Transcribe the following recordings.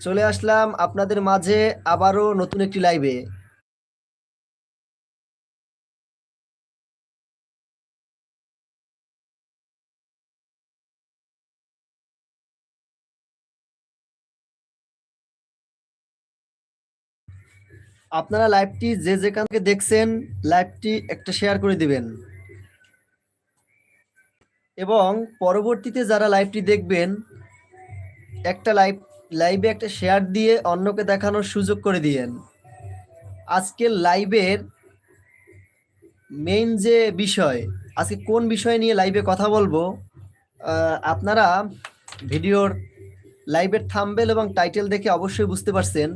চলে আসলাম আপনাদের মাঝে আবারও নতুন একটি লাইভে আপনারা লাইভটি যে যেখান থেকে দেখছেন লাইভটি একটা শেয়ার করে দিবেন। এবং পরবর্তীতে যারা লাইভটি দেখবেন, একটা লাইভ লাইভে একটা শেয়ার দিয়ে অন্যকে দেখানোর সুযোগ করে দিয়েন। আজকে লাইভের মেইন যে বিষয়, আজকে কোন বিষয় নিয়ে লাইভে কথা বলব আপনারা ভিডিওর লাইভের থাম্বেল এবং টাইটেল দেখে অবশ্যই বুঝতে পারছেন।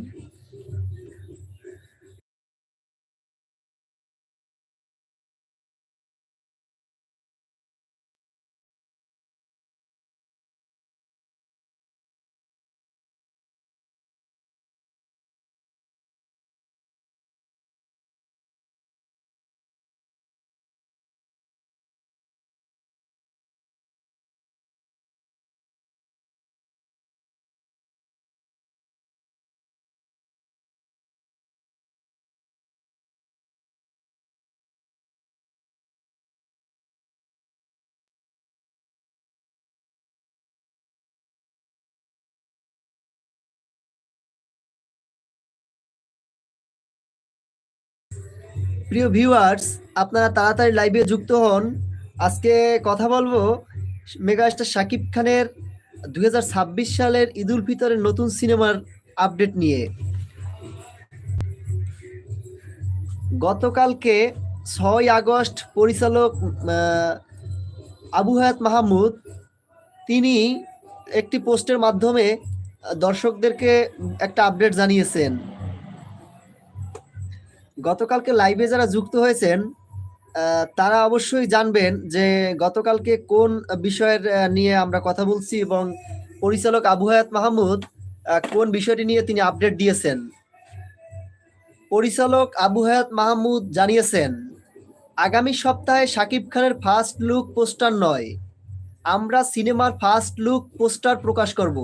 প্রিয় ভিউয়ার্স আপনারা তাড়াতাড়ি লাইভে যুক্ত হন। আজকে কথা বলব মেগাস্টার শাকিব খানের দুই হাজার ছাব্বিশ সালের ঈদ উল ফিতরের নতুন সিনেমার আপডেট নিয়ে। গতকালকে ছয় আগস্ট পরিচালক আবু হায়াত মাহমুদ, তিনি একটি পোস্টের মাধ্যমে দর্শকদেরকে একটা আপডেট জানিয়েছেন। গতকালকে লাইভে যারা যুক্ত হয়েছেন তারা অবশ্যই জানবেন যে গতকালকে কোন বিষয়ের নিয়ে আমরা কথা বলছি এবং পরিচালক আবু হায়াত মাহমুদ কোন বিষয়টি নিয়ে তিনি আপডেট দিয়েছেন। পরিচালক আবু হায়াত মাহমুদ জানিয়েছেন, আগামী সপ্তাহে শাকিব খানের ফার্স্ট লুক পোস্টার নয়। আমরা সিনেমার ফার্স্ট লুক পোস্টার প্রকাশ করব,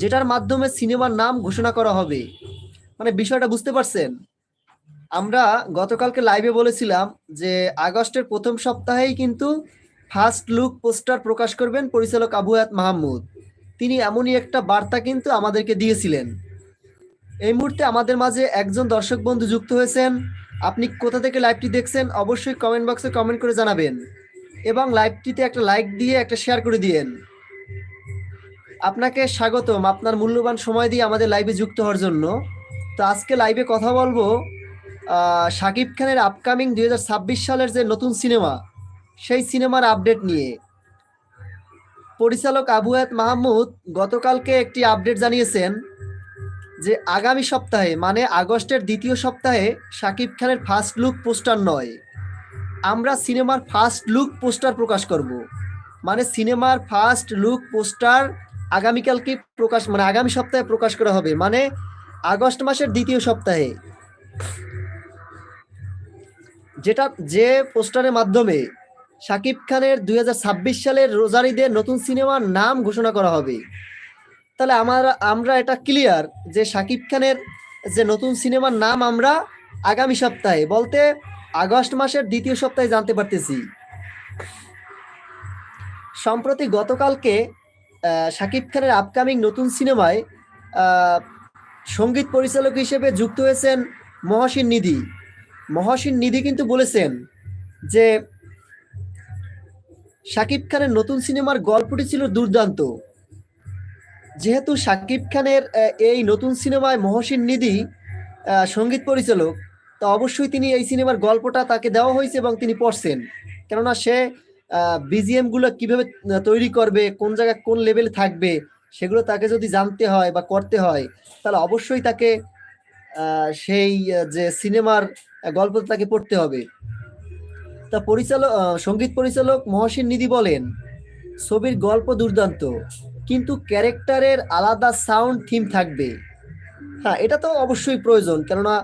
যেটার মাধ্যমে সিনেমার নাম ঘোষণা করা হবে। মানে বিষয়টা বুঝতে পারছেন? আমরা গতকালকে লাইভে বলেছিলাম যে আগস্টের প্রথম সপ্তাহেই কিন্তু ফার্স্ট লুক পোস্টার প্রকাশ করবেন পরিচালক আবু হায়াত মাহমুদ। তিনি এমনই একটা বার্তা কিন্তু আমাদেরকে দিয়েছিলেন। এই মুহূর্তে আমাদের মাঝে একজন দর্শক বন্ধু যুক্ত হয়েছেন। আপনি কোথা থেকে লাইভটি দেখছেন অবশ্যই কমেন্ট বক্সে কমেন্ট করে জানাবেন এবং লাইভটিতে একটা লাইক দিয়ে একটা শেয়ার করে দিয়েন। আপনাকে স্বাগতম। আপনার মূল্যবান সময় দিয়ে আমাদের লাইভে যুক্ত হওয়ার জন্য। তো আজকে লাইভে কথা বলব শাকিব খানের আপকামিং দু হাজার ছাব্বিশ সালের যে নতুন সিনেমা সেই সিনেমার আপডেট নিয়ে। পরিচালক আবু হায়াত মাহমুদ গতকালকে একটি আপডেট জানিয়েছেন যে আগামী সপ্তাহে মানে আগস্টের দ্বিতীয় সপ্তাহে শাকিব খানের ফার্স্ট লুক পোস্টার নয়। আমরা সিনেমার ফার্স্ট লুক পোস্টার প্রকাশ করব। মানে সিনেমার ফার্স্ট লুক পোস্টার আগামীকালকে প্রকাশ মানে আগামী সপ্তাহে প্রকাশ করা হবে। মানে আগস্ট মাসের দ্বিতীয় সপ্তাহে। যেটা যে পোস্টারের মাধ্যমে শাকিব খানের দু হাজার ছাব্বিশ সালের রোজারিদের নতুন সিনেমার নাম ঘোষণা করা হবে। তাহলে আমার, আমরা এটা ক্লিয়ার যে শাকিব খানের যে নতুন সিনেমার নাম আমরা আগামী সপ্তাহে বলতে আগস্ট মাসের দ্বিতীয় সপ্তাহে জানতে পারতেছি। সম্প্রতি গতকালকে শাকিব খানের আপকামিং নতুন সিনেমায় সংগীত পরিচালক হিসেবে যুক্ত হয়েছেন মহসিন নিধি। মহসিন নিধি কিন্তু বলেছেন যে, শাকিব খানের নতুন সিনেমার গল্পটি ছিল দুর্দান্ত। যেহেতু শাকিব খানের এই নতুন সিনেমায় মহসিন নিধি সংগীত পরিচালক, তা অবশ্যই তিনি এই সিনেমার গল্পটা তাকে দেওয়া হয়েছে এবং তিনি পড়ছেন। কেননা সে বিজিএমগুলো কীভাবে তৈরি করবে, কোন জায়গায় কোন লেভেলে থাকবে, সেগুলো তাকে যদি জানতে হয় বা করতে হয়, তাহলে অবশ্যই তাকে সেই যে সিনেমার গল্প তাকে পড়তে হবে। তা পরিচালক সংগীত পরিচালক মহসিন নিধি বলেন, ছবির গল্প দুর্দান্ত, কিন্তু ক্যারেক্টারের আলাদা সাউন্ড থিম থাকবে। হ্যাঁ এটা তো অবশ্যই প্রয়োজন, কেননা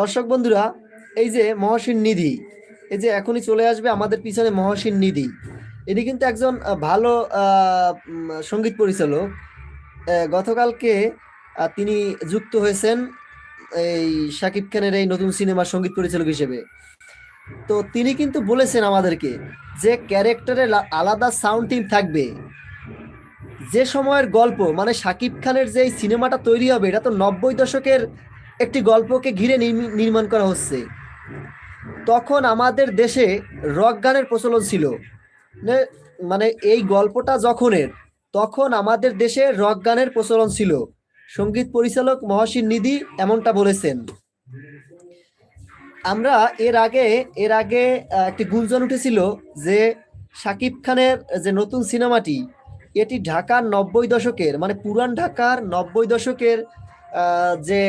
দর্শক বন্ধুরা, এই যে মহসিন নিধি, এই যে এখনই চলে আসবে আমাদের পিছনে মহসিন নিধি। ইনি কিন্তু একজন ভালো সংগীত পরিচালক। গতকালকে তিনি যুক্ত হয়েছেন এই শাকিব খানের এই নতুন সিনেমার সংগীত পরিচালক হিসেবে। তো তিনি কিন্তু বলেছেন আমাদেরকে যে ক্যারেক্টারে আলাদা সাউন্ড টিম থাকবে। যে সময়ের গল্প মানে শাকিব খানের যে সিনেমাটা তৈরি হবে, এটা তো নব্বই দশকের একটি গল্পকে ঘিরে নির্মি- নির্মাণ করা হচ্ছে। তখন আমাদের দেশে রক গানের প্রচলন ছিল। মানে এই গল্পটা যখনের, তখন আমাদের দেশে রক গানের প্রচলন ছিল। সংগীত পরিচালক মহসিন নিধি এমনটা বলেছেন। আমরা এর আগে এর আগে একটি গুঞ্জন উঠেছিল যে শাকিব খানের যে নতুন সিনেমাটি, এটি ঢাকার নব্বই দশকের মানে পুরান ঢাকার নব্বই দশকের যে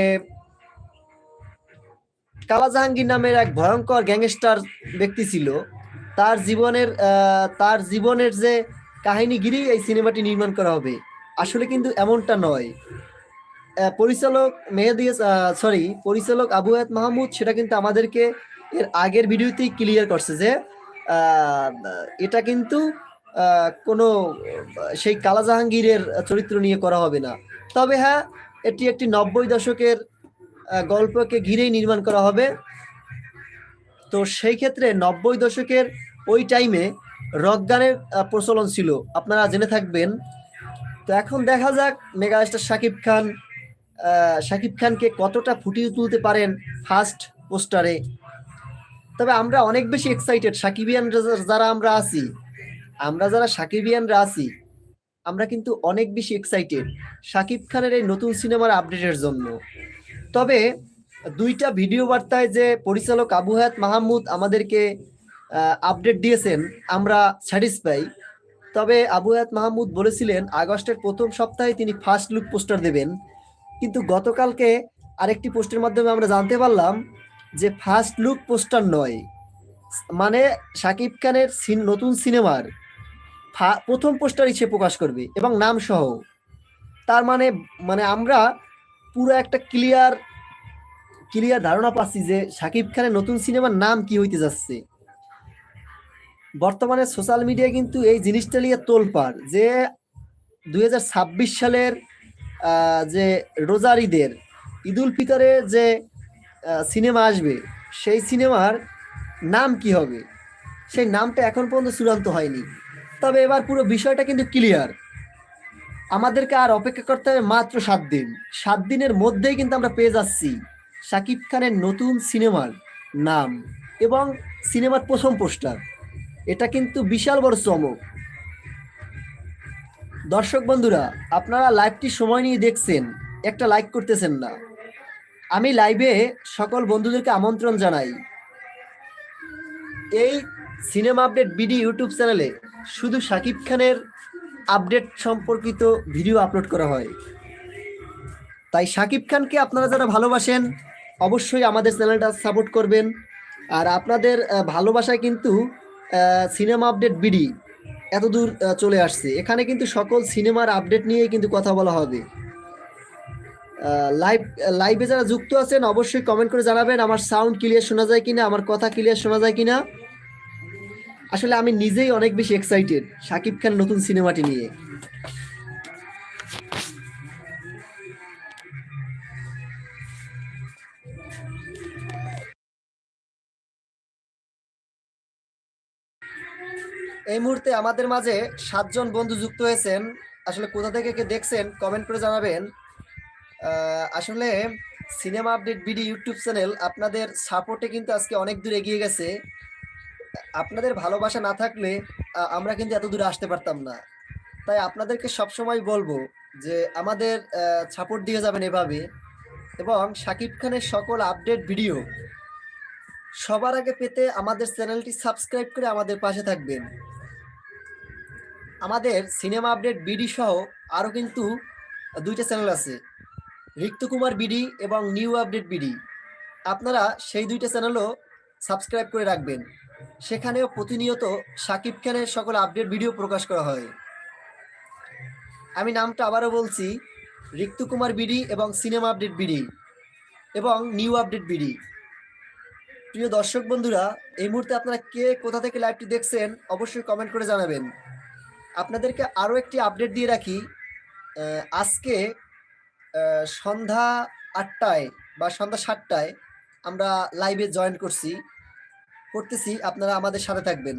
কালা জাহাঙ্গীর নামের এক ভয়ঙ্কর গ্যাংস্টার ব্যক্তি ছিল। তার জীবনের তার জীবনের যে কাহিনী ঘিরেই এই সিনেমাটি নির্মাণ করা হবে। আসলে কিন্তু এমনটা নয়। পরিচালক মেহেদি সরি পরিচালক আবু হায়াত মাহমুদ, সেটা কিন্তু আমাদেরকে এর আগের ভিডিওতেই ক্লিয়ার করছে যে এটা কিন্তু কোনো, সেই কালা জাহাঙ্গীরের চরিত্র নিয়ে করা হবে না। তবে হ্যাঁ এটি একটি নব্বই দশকের গল্পকে ঘিরেই নির্মাণ করা হবে। তো সেই ক্ষেত্রে নব্বই দশকের ওই টাইমে রক গানের প্রচলন ছিল। আপনারা জেনে থাকবেন। তো এখন দেখা যাক মেগাস্টার শাকিব খান শাকিব খানকে কতটা ফুটিয়ে তুলতে পারেন ফার্স্ট পোস্টারে তবে আমরা অনেক বেশি এক্সাইটেড সাকিবিয়ান যারা আমরা আছি, আমরা যারা সাকিবিয়ানরা আছি, আমরা কিন্তু অনেক বেশি এক্সাইটেড শাকিব খানের এই নতুন সিনেমার আপডেটের জন্য। তবে দুইটা ভিডিও বার্তায় যে পরিচালক আবু হায়াত মাহমুদ আমাদেরকে আপডেট দিয়েছেন, আমরা স্যাটিসফাই তবে আবু হায়াত মাহমুদ বলেছিলেন, আগস্টের প্রথম সপ্তাহে তিনি ফার্স্ট লুক পোস্টার দেবেন। কিন্তু গতকালকে আরেকটি পোস্টের মাধ্যমে আমরা জানতে পারলাম যে ফার্স্ট লুক পোস্টার নয়। মানে শাকিব খানের নতুন সিনেমার প্রথম পোস্টারই সে প্রকাশ করবে এবং নাম সহ তার মানে মানে আমরা পুরো একটা ক্লিয়ার ক্লিয়ার ধারণা পাচ্ছি যে শাকিব খানের নতুন সিনেমার নাম কি হইতে যাচ্ছে? বর্তমানে সোশ্যাল মিডিয়ায় কিন্তু এই জিনিসটা নিয়ে তোলপাড় যে দু হাজার ছাব্বিশ সালের যে রোজার ঈদের, ঈদুল ফিতরে যে সিনেমা আসবে, সেই সিনেমার নাম কি হবে? সেই নামটা এখন পর্যন্ত চূড়ান্ত হয়নি। তবে এবার পুরো বিষয়টা কিন্তু ক্লিয়ার। আমাদেরকে আর অপেক্ষা করতে হবে মাত্র সাত দিন। সাত দিনের মধ্যেই কিন্তু আমরা পেয়ে যাচ্ছি। শাকিব খানের নতুন সিনেমার নাম এবং সিনেমার প্রথম পোস্টার। এটা কিন্তু বিশাল বড় চমক। দর্শক বন্ধুরা, আপনারা লাইভটি সময় নিয়ে দেখছেন, একটা লাইক করতেছেন না। আমি লাইভে সকল বন্ধুদেরকে আমন্ত্রণ জানাই। এই সিনেমা আপডেট বিডি ইউটিউব চ্যানেলে শুধু শাকিব খানের আপডেট সম্পর্কিত ভিডিও আপলোড করা হয়। তাই শাকিব খানকে আপনারা যারা ভালোবাসেন অবশ্যই আমাদের চ্যানেলটা সাপোর্ট করবেন। আর আপনাদের ভালোবাসায় কিন্তু সিনেমা আপডেট বিডি এত দূর চলে আসছে। এখানে কিন্তু সকল সিনেমার আপডেট নিয়েই কিন্তু কথা বলা হবে। লাইভ লাইভে যারা যুক্ত আছেন, অবশ্যই কমেন্ট করে জানাবেন, আমার সাউন্ড ক্লিয়ার শোনা যায় কিনা, আমার কথা ক্লিয়ার শোনা যায় কিনা। আসলে আমি নিজেই অনেক বেশি এক্সাইটেড শাকিব খান নতুন সিনেমাটি নিয়ে। এই মুহূর্তে আমাদের মাঝে সাতজন বন্ধু যুক্ত হয়েছেন। আসলে কোথা থেকে কে দেখছেন কমেন্ট করে জানাবেন। আসলে cinema update BD YouTube channel আপনাদের সাপোর্টে কিন্তু আজকে অনেক দূর এগিয়ে গেছে। আপনাদের ভালোবাসা না থাকলে আমরা কিন্তু এত দূরে আসতে পারতাম না। তাই আপনাদেরকে সবসময় বলব যে আমাদের সাপোর্ট দিয়ে যাবেন এভাবে। এবং শাকিব খানের সকল আপডেট ভিডিও সবার আগে পেতে আমাদের চ্যানেলটি সাবস্ক্রাইব করে আমাদের পাশে থাকবেন। আমাদের সিনেমা আপডেট বিডি সহ আরও কিন্তু দুইটা চ্যানেল আছে। রিক্ত কুমার বিডি এবং নিউ আপডেট বিডি। আপনারা সেই দুইটা চ্যানেলও সাবস্ক্রাইব করে রাখবেন। সেখানেও প্রতিনিয়ত শাকিব খানের সকল আপডেট ভিডিও প্রকাশ করা হয়। আমি নামটা আবারও বলছি, রিক্তু কুমার বিডি এবং সিনেমা আপডেট বিডি এবং নিউ আপডেট বিডি। প্রিয় দর্শক বন্ধুরা, এই মুহূর্তে আপনারা কে কোথা থেকে লাইভটি দেখছেন অবশ্যই কমেন্ট করে জানাবেন। আপনাদেরকে আরও একটি আপডেট দিয়ে রাখি। আজকে সন্ধ্যা আটটায় বা সন্ধ্যা সাতটায় আমরা লাইভে জয়েন করছি। করতেছি, আপনারা আমাদের সাথে থাকবেন।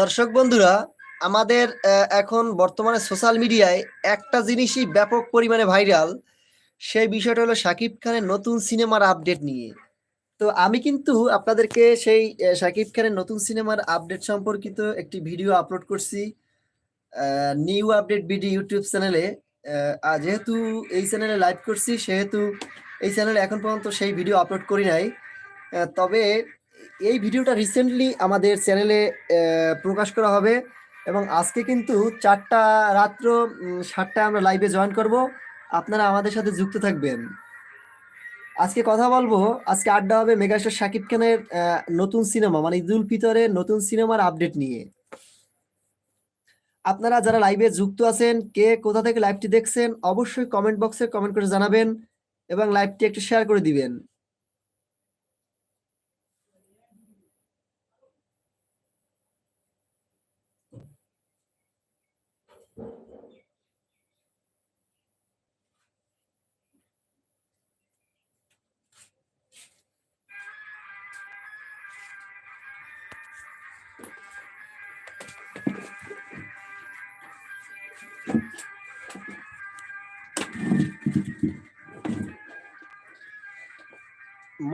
দর্শক বন্ধুরা, আমাদের এখন বর্তমানে সোশ্যাল মিডিয়ায় একটা জিনিসই ব্যাপক পরিমাণে ভাইরাল সেই বিষয়টা হলো শাকিব খানের নতুন সিনেমার আপডেট নিয়ে। তো আমি কিন্তু আপনাদেরকে সেই শাকিব খানের নতুন সিনেমার আপডেট সম্পর্কিত একটি ভিডিও আপলোড করছি নিউ আপডেট বিডি ইউটিউব চ্যানেলে যেহেতু এই চ্যানেলে লাইভ করছি, সেহেতু এই চ্যানেলে এখন পর্যন্ত সেই ভিডিও আপলোড করি নাই। তবে এই ভিডিওটা রিসেন্টলি আমাদের চ্যানেলে প্রকাশ করা হবে এবং আজকে কিন্তু চারটা রাত্র সাতটায় আমরা লাইভে জয়েন করব। আপনারা আমাদের সাথে যুক্ত থাকবেন। আজকে কথা বলব, আজকে আড্ডা হবে মেগাস্টার শাকিব খানের নতুন সিনেমা মানে ঈদুল ফিতরের নতুন সিনেমার আপডেট নিয়ে। আপনারা যারা লাইভে যুক্ত আছেন, কে কোথা থেকে লাইভটি দেখছেন, অবশ্যই কমেন্ট বক্সে কমেন্ট করে জানাবেন এবং লাইভটি একটু শেয়ার করে দিবেন।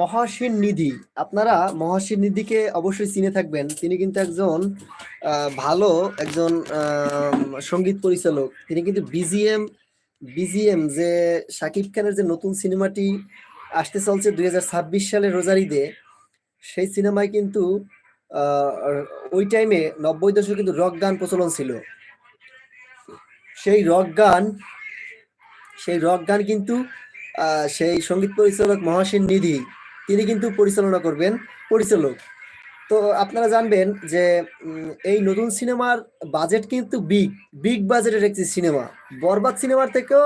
মহাসীন নিধি। আপনারা মহাসীন নিধিকে অবশ্যই চিনে থাকবেন। তিনি কিন্তু একজন ভালো একজন সংগীত পরিচালক। তিনি কিন্তু বিজিএম বিজিএম যে শাকিব খানের যে নতুন সিনেমাটি আসতে চলছে দুই সালের রোজার ঈদে, সেই সিনেমায় কিন্তু ওই টাইমে নব্বই দশকে কিন্তু রক গান প্রচলন ছিল। সেই রক গান, সেই রক গান কিন্তু সেই সংগীত পরিচালক মহাসীন নিধি, তিনি কিন্তু পরিচালনা করবেন পরিচালক। তো আপনারা জানবেন যে এই নতুন সিনেমার বাজেট কিন্তু বিগ বিগ বাজেটের একটি সিনেমা। বরবাদ সিনেমার থেকেও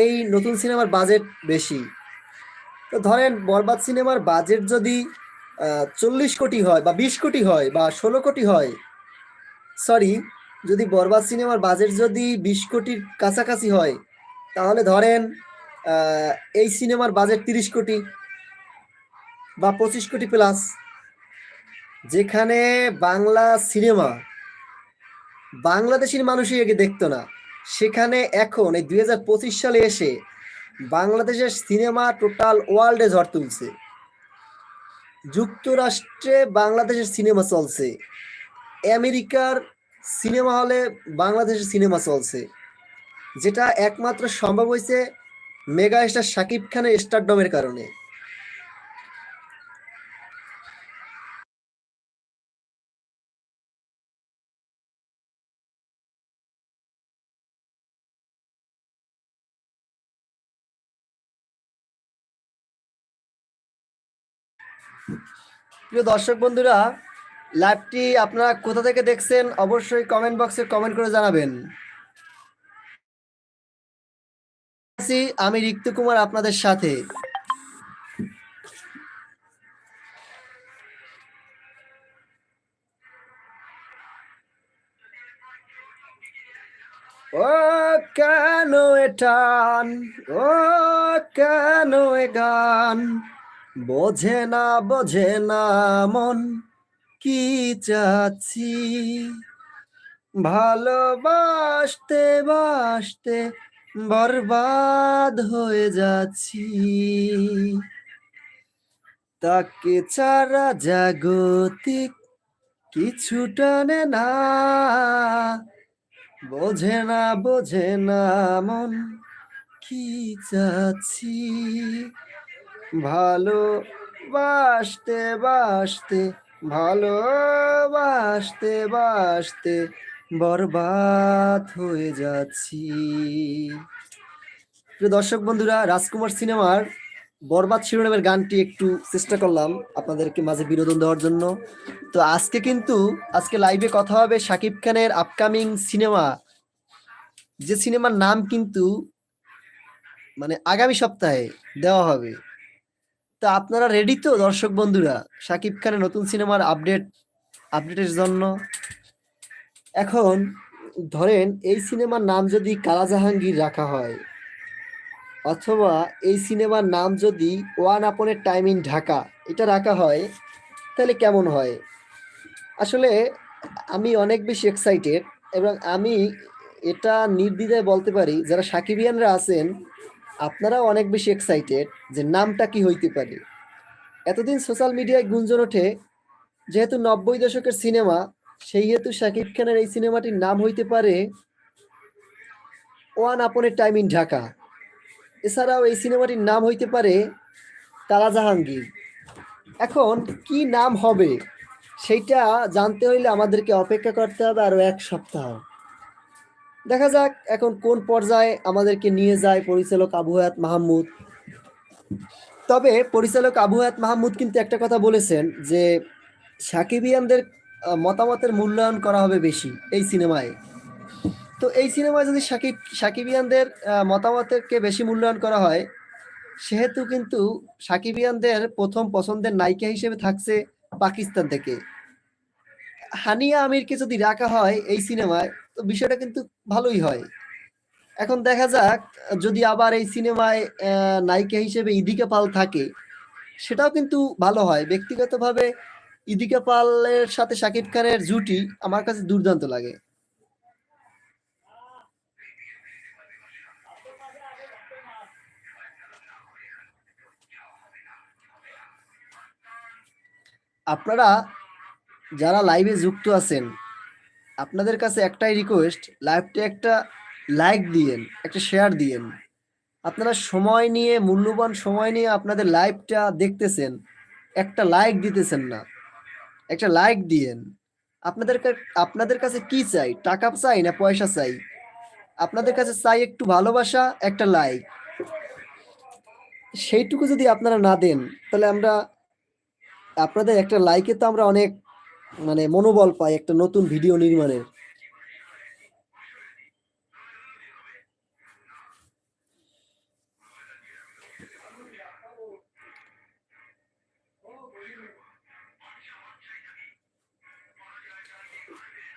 এই নতুন সিনেমার বাজেট বেশি। তো ধরেন, বরবাদ সিনেমার বাজেট যদি চল্লিশ কোটি হয় বা বিশ কোটি হয় বা ষোলো কোটি হয় সরি যদি বরবাদ সিনেমার বাজেট যদি বিশ কোটির কাছাকাছি হয়, তাহলে ধরেন এই সিনেমার বাজেট তিরিশ কোটি বা পঁচিশ কোটি প্লাস যেখানে বাংলা সিনেমা বাংলাদেশের মানুষই আগে দেখতো না। সেখানে এখন, এই দু হাজার পঁচিশ সালে এসে বাংলাদেশের সিনেমা টোটাল ওয়ার্ল্ডে ঝড় তুলছে। যুক্তরাষ্ট্রে বাংলাদেশের সিনেমা চলছে। আমেরিকার সিনেমা হলে বাংলাদেশের সিনেমা চলছে। যেটা একমাত্র সম্ভব হয়েছে মেগা স্টার শাকিব খানের স্টারডমের কারণে। প্রিয় দর্শক বন্ধুরা লাইভটি আপনারা কোথা থেকে দেখছেন অবশ্যই কমেন্ট বক্সে কমেন্ট করে জানাবেন। আছি, আমি রিক্ত কুমার আপনাদের সাথে। ও কেন এটান ও কেন এ গান? বোঝে না বোঝে না মন কি চাচ্ছি? ভালোবাসতে বাসতে বরবাদ হয়ে যাচ্ছি। তাকে ছাড়া জাগতিক কিছু টানে না। বোঝে না বোঝে না মন কি চাচ্ছি। ভালো বাসতে বাসতে ভালোবাসতে বাসতে বরবাদ হয়ে যাচ্ছি। প্রিয় দর্শক বন্ধুরা, রাজকুমার সিনেমার বরবাদ শিরোনামের গানটি একটু চেষ্টা করলাম আপনাদেরকে মাঝে বিনোদন দেওয়ার জন্য। তো আজকে কিন্তু, আজকে লাইভে কথা হবে শাকিব খানের আপকামিং সিনেমা যে সিনেমার নাম কিন্তু মানে আগামী সপ্তাহে দেওয়া হবে। তো আপনারা রেডি তো, দর্শক বন্ধুরা? সাকিব খানের নতুন সিনেমার আপডেট আপডেটের জন্য। এখন ধরেন এই সিনেমার নাম যদি কালা জাহাঙ্গীর রাখা হয়, অথবা এই সিনেমার নাম যদি ওয়ান আপনের টাইম ইন ঢাকা এটা রাখা হয়, তাহলে কেমন হয়? আসলে আমি অনেক বেশি এক্সাইটেড এবং আমি এটা নির্দ্বিধায় বলতে পারি, যারা সাকিবিয়ানরা আছেন আপনারাও অনেক বেশি এক্সাইটেড যে নামটা কি হইতে পারে। এতদিন সোশ্যাল মিডিয়ায় গুঞ্জন ওঠে, যেহেতু নব্বই দশকের সিনেমা সেই হেতু শাকিব খানের এই সিনেমাটির নাম হইতে পারে ওয়ান আপনের টাইম ইন ঢাকা এছাড়াও এই সিনেমাটির নাম হইতে পারে তারা জাহাঙ্গীর। এখন কি নাম হবে, সেইটা জানতে হইলে আমাদেরকে অপেক্ষা করতে হবে আরও এক সপ্তাহ। দেখা যাক এখন কোন পর্যায়ে আমাদেরকে নিয়ে যায় পরিচালক আবু হায়াত মাহমুদ। তবে পরিচালক আবু হায়াত মাহমুদ কিন্তু একটা কথা বলেছেন যে সাকিবিয়ানদের মতামতের মূল্যায়ন করা হবে বেশি এই সিনেমায়। তো এই সিনেমায় যদি সাকিব, সাকিবিয়ানদের মতামতেরকে বেশি মূল্যায়ন করা হয়, সেহেতু কিন্তু সাকিবিয়ানদের প্রথম পছন্দের নায়িকা হিসেবে থাকছে পাকিস্তান থেকে। হানিয়া আমিরকে যদি রাখা হয় এই সিনেমায় তো বিষয়টা কিন্তু ভালোই হয়। এখন দেখা যাক, যদি আবার এই সিনেমায় নায়িকা হিসেবে ইদিকা পাল থাকে, সেটাও কিন্তু ভালো হয়। ব্যক্তিগতভাবে ইদিকা পালের সাথে শাকিব খানের জুটি আমার কাছে দুর্দান্ত লাগে। আপনারা যারা লাইভে যুক্ত আছেন আপনাদের কাছে একটাই রিকোয়েস্ট লাইভটা একটা লাইক দিয়েন, একটা শেয়ার দিয়েন। আপনারা সময় নিয়ে, মূল্যবান সময় নিয়ে আপনাদের লাইভটা দেখতেছেন, একটা লাইক দিতেছেন না, একটা লাইক দিয়েন। আপনাদের আপনাদের কাছে কি চাই? টাকা চাই না পয়সা চাই? আপনাদের কাছে চাই একটু ভালোবাসা, একটা লাইক সেইটুকু যদি আপনারা না দেন, তাহলে আমরা আপনাদের একটা লাইকে তো আমরা অনেক মানে মনোবল পাই একটা নতুন ভিডিও নির্মাণের।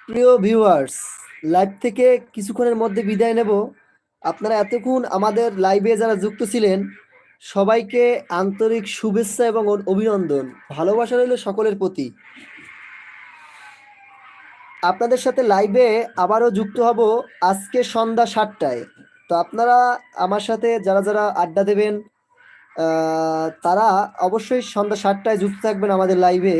প্রিয় ভিউয়ার্স লাইভ থেকে কিছুক্ষণের মধ্যে বিদায় নেব। আপনারা এতক্ষণ আমাদের লাইভে যারা যুক্ত ছিলেন, সবাইকে আন্তরিক শুভেচ্ছা এবং অভিনন্দন। ভালোবাসা রইল সকলের প্রতি। আপনাদের সাথে লাইভে আবারও যুক্ত হব আজকে সন্ধ্যা সাতটায়। তো আপনারা আমার সাথে যারা যারা আড্ডা দেবেন তারা অবশ্যই সন্ধ্যা সাতটায় যুক্ত থাকবেন আমাদের লাইভে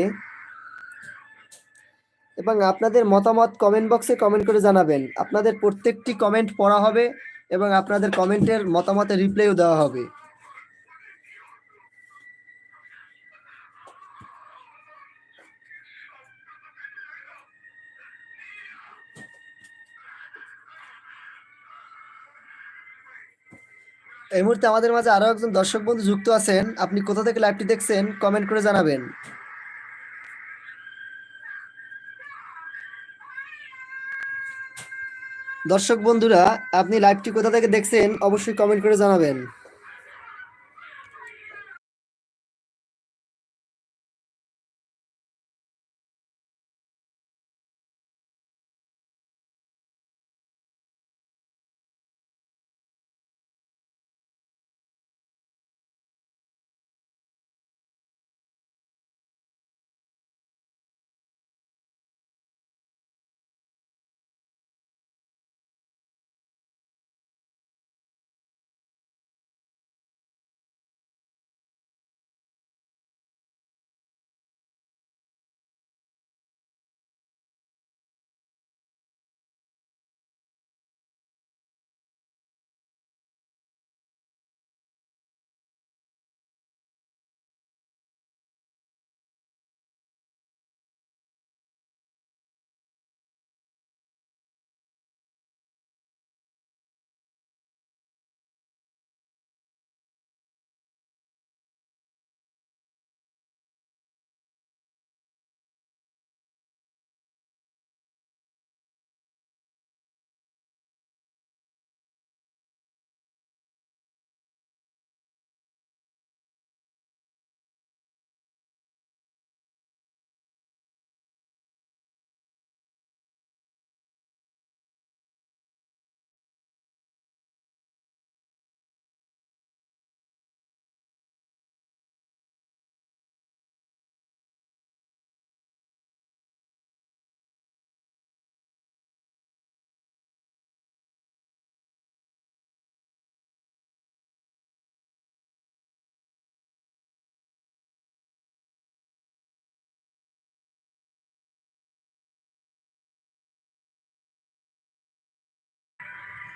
এবং আপনাদের মতামত কমেন্ট বক্সে কমেন্ট করে জানাবেন। আপনাদের প্রত্যেকটি কমেন্ট পড়া হবে এবং আপনাদের কমেন্টের মতামতের রিপ্লাইও দেওয়া হবে। এই মুহূর্তে আমাদের মাঝে আরও একজন দর্শক বন্ধু যুক্ত আছেন। আপনি কোথা থেকে লাইভটি দেখছেন কমেন্ট করে জানাবেন। দর্শক বন্ধুরা, আপনি লাইভটি কোথা থেকে দেখছেন, অবশ্যই কমেন্ট করে জানাবেন।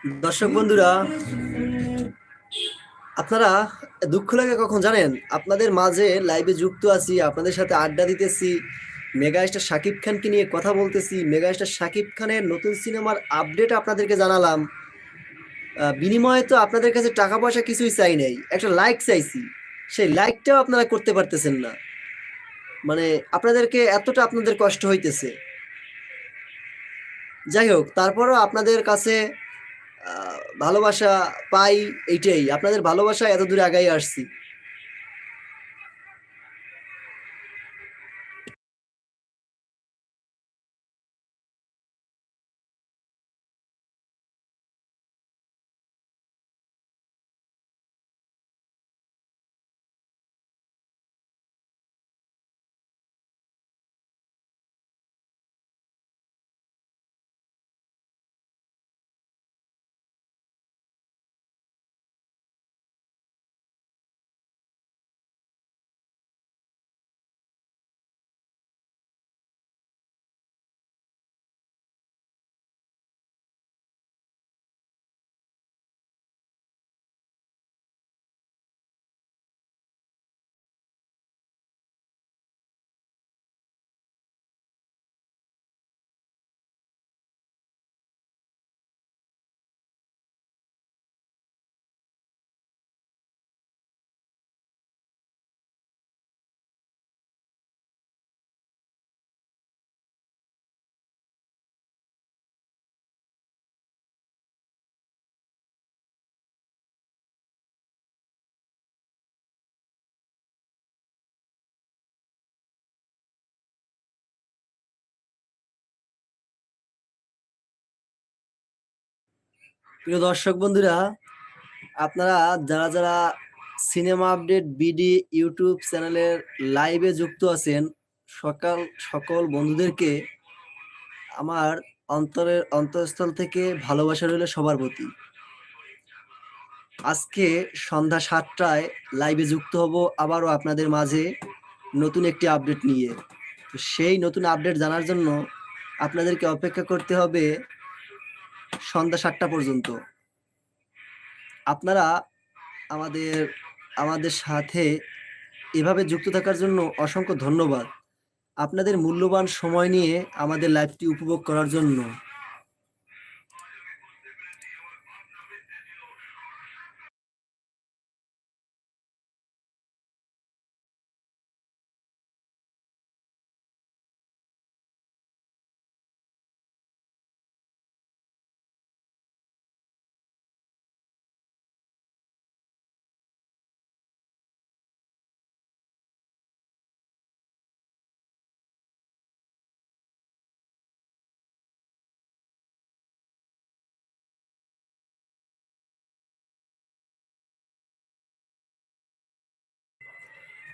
দর্শক বন্ধুরা, আপনারা দুঃখ লাগে কখন জানেন? আপনাদের মাঝে লাইভে যুক্ত আছি, আপনাদের সাথে আড্ডা দিতেছি মেগা স্টার শাকিব খানকে নিয়ে কথা বলতেছি মেগা স্টার শাকিব খানের নতুন সিনেমার আপডেট আপনাদেরকে জানালাম। বিনিময়ে তো আপনাদের কাছে টাকা পয়সা কিছুই চাই নাই, একটা লাইক চাইছি। সেই লাইকটাও আপনারা করতে পারতেছেন না। মানে আপনাদেরকে এতটা আপনাদের কষ্ট হইতেছে। যাই হোক, তারপরও আপনাদের কাছে ভালোবাসা পাই এইটাই। আপনাদের ভালোবাসা এত দূরে আগাই আসছি। প্রিয় দর্শক বন্ধুরা, আপনারা যারা যারা সিনেমা আপডেট বিডি ইউটিউব চ্যানেলের লাইভে যুক্ত আছেন, সকাল সকল বন্ধুদেরকে আমার অন্তরের অন্তঃস্থল থেকে ভালোবাসা রইল সবার প্রতি। আজকে সন্ধ্যা সাতটায় লাইভে যুক্ত হব আবারও আপনাদের মাঝে নতুন একটি আপডেট নিয়ে। তো সেই নতুন আপডেট জানার জন্য আপনাদেরকে অপেক্ষা করতে হবে সন্ধ্যা সাতটা পর্যন্ত। আপনারা আমাদের আমাদের সাথে এভাবে যুক্ত থাকার জন্য অসংখ্য ধন্যবাদ। আপনাদের মূল্যবান সময় নিয়ে আমাদের লাইভটি উপভোগ করার জন্য।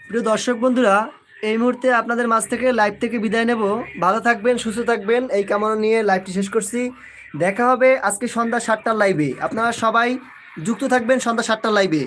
প্রিয় দর্শক বন্ধুরা, এই মুহূর্তে আপনাদের মাছ থেকে লাইভ থেকে বিদায় নেব। ভালো থাকবেন, সুস্থ থাকবেন। এই কামনা নিয়ে লাইভটি শেষ করছি। দেখা হবে আজকে সন্ধ্যা সাতটার লাইভে আপনারা সবাই যুক্ত থাকবেন সন্ধ্যা সাতটার লাইভে